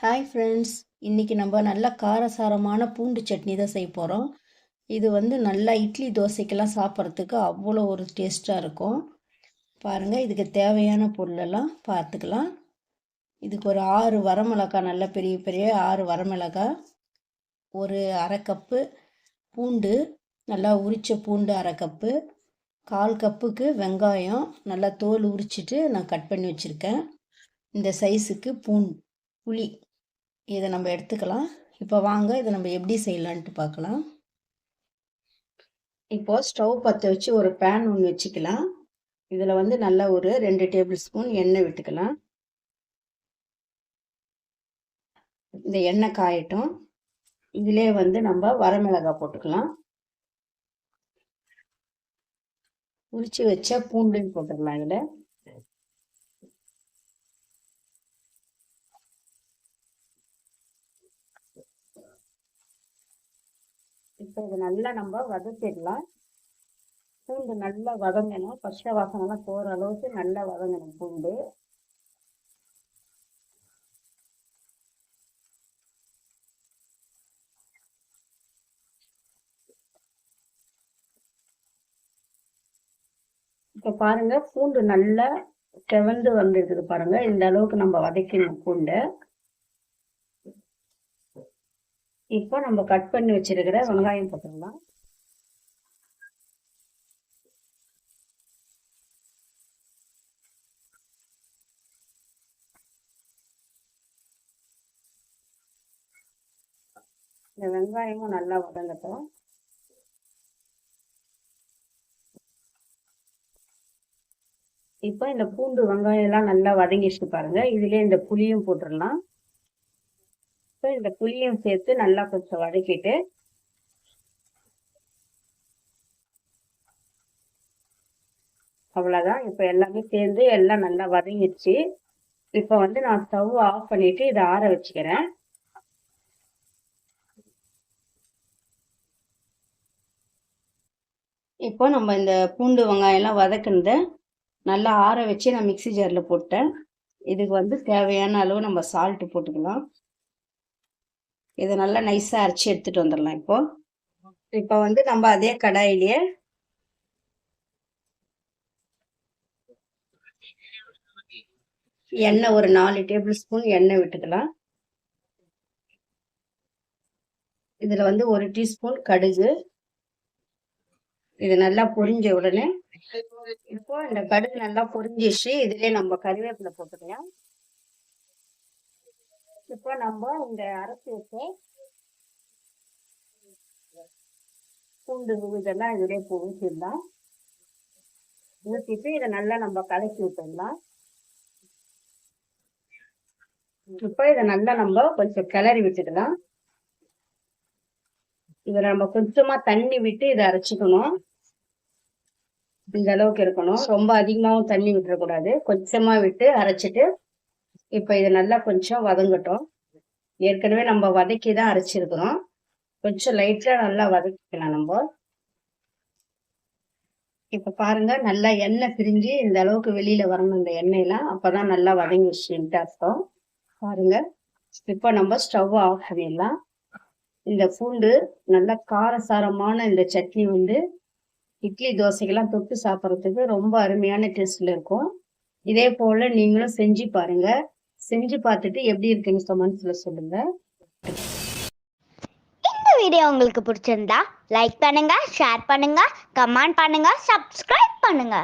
Hi friends இன்றைக்கி நம்ம நல்ல காரசாரமான பூண்டு சட்னி தான் செய்ய போகிறோம் இது வந்து நல்லா இட்லி தோசைக்கெல்லாம் சாப்பிட்றதுக்கு அவ்வளோ ஒரு டேஸ்ட்டாக இருக்கும். பாருங்கள் இதுக்கு தேவையான பொருளெல்லாம் பார்த்துக்கலாம். இதுக்கு ஒரு ஆறு வரமிளகாய் நல்ல பெரிய பெரிய ஆறு வரமிளகாய் ஒரு அரை கப்பு பூண்டு நல்லா உரித்த பூண்டு அரை கப்பு கால் கப்புக்கு வெங்காயம் நல்லா தோல் உரிச்சிட்டு நான் கட் பண்ணி வச்சுருக்கேன். இந்த சைஸுக்கு பூண்டு புளி. இதை நம்ம எடுத்துக்கலாம். இப்போ வாங்க இதை நம்ம எப்படி செய்யலான்ட்டு பார்க்கலாம். இப்போது ஸ்டவ் பற்ற வச்சு ஒரு பேன் ஒன்று வச்சுக்கலாம். இதில் வந்து நல்லா ஒரு ரெண்டு டேபிள் ஸ்பூன் எண்ணெய் விட்டுக்கலாம். இந்த எண்ணெய் காயட்டும். இதிலே வந்து நம்ம வரமிளகாய் போட்டுக்கலாம். உரிச்சு வச்ச பூண்டையும் போட்டுடலாம் இதில். இப்போ இது நல்லா நம்ம வதக்கிடலாம். பூண்டு நல்லா வதங்கணும். பச்சை வாசனைலாம் போகிற அளவுக்கு நல்லா வதங்கணும் பூண்டு. இப்போ பாருங்க பூண்டு நல்லா செவந்து வந்துருக்குது பாருங்க. இந்த அளவுக்கு நம்ம வதக்கணும் பூண்டை. இப்போ நம்ம கட் பண்ணி வச்சிருக்கிற வெங்காயம் போட்டுடலாம் இந்த வெங்காயமும் நல்லா வதங்கட்டும். இப்போ இந்த பூண்டு வெங்காயம் எல்லாம் நல்லா வதங்கிச்சு பாருங்க. இதுலயே இந்த புளியும் போட்டுடலாம். இப்போ இந்த புளியும் சேர்த்து நல்லா கொஞ்சம் வதக்கிட்டு அவ்வளோதான் இப்போ எல்லாமே சேர்ந்து எல்லாம் நல்லா வதங்கிடுச்சு. இப்போ வந்து நான் ஸ்டவ் ஆஃப் பண்ணிட்டு இதை ஆற வச்சுக்கிறேன். இப்போ நம்ம இந்த பூண்டு வெங்காயம்லாம் வதக்குனத நல்லா ஆற வச்சு நான் மிக்சி ஜாரில் போட்டேன். இதுக்கு வந்து தேவையான அளவு நம்ம சால்ட்டு போட்டுக்கலாம். இதை நல்லா நைஸாக அரைச்சி எடுத்துகிட்டு வந்துடலாம் இப்போ. இப்போ வந்து நம்ம அதே கடாயிலேயே எண்ணெய் ஒரு நாலு டேபிள் ஸ்பூன் எண்ணெய் விட்டுக்கலாம். இதில் வந்து ஒரு டீஸ்பூன் கடுகு. இது நல்லா பொரிஞ்ச உடனே இப்போ இந்த கடுகு நல்லா பொரிஞ்சிச்சு இதுலயே நம்ம கருவேப்பிலை போட்டுக்கலாம். இப்போ நம்ம இந்த அரைச்சி வச்சு பூண்டு இதெல்லாம் இதிலே ஊற்றிடலாம் ஊற்றிட்டு இதை நல்லா நம்ம கலக்கி விட்டுடலாம். இப்போ இதை நல்லா நம்ம கொஞ்சம் கிளறி விட்டுடலாம். இதில் நம்ம கொஞ்சமாக தண்ணி விட்டு இதை அரைச்சிக்கணும். இந்த அளவுக்கு இருக்கணும். ரொம்ப அதிகமாகவும் தண்ணி விட்டுறக்கூடாது. கொஞ்சமாக விட்டு அரைச்சிட்டு இப்போ இது நல்லா கொஞ்சம் வதங்கட்டும். ஏற்கனவே நம்ம வதக்கி தான் அரைச்சிருக்கிறோம். கொஞ்சம் லைட்டாக நல்லா வதக்கிக்கலாம் நம்ம. இப்போ பாருங்க நல்லா எண்ணெய் பிரிஞ்சு இந்த அளவுக்கு வெளியில் வரணும் இந்த எண்ணெயெல்லாம் அப்பதான் நல்லா வதங்கிடுச்சுன்ட்டு அர்த்தம். பாருங்க இப்போ நம்ம ஸ்டவ் ஆஃப் பண்ணிடலாம். இந்த பூண்டு நல்ல காரசாரமான இந்த சட்னி வந்து இட்லி தோசைக்கெல்லாம் தொட்டு சாப்பிட்றதுக்கு ரொம்ப அருமையான டேஸ்ட்டில் இருக்கும். இதே போல் நீங்களும் செஞ்சு பாருங்கள் செஞ்சு பார்த்துட்டு எப்படி இருக்குன்னு கமெண்ட்ஸ்ல சொல்லுங்க. இந்த வீடியோ உங்களுக்கு பிடிச்சிருந்தா லைக் பண்ணுங்க ஷேர் பண்ணுங்க கமெண்ட் பண்ணுங்க சப்ஸ்கிரைப் பண்ணுங்க.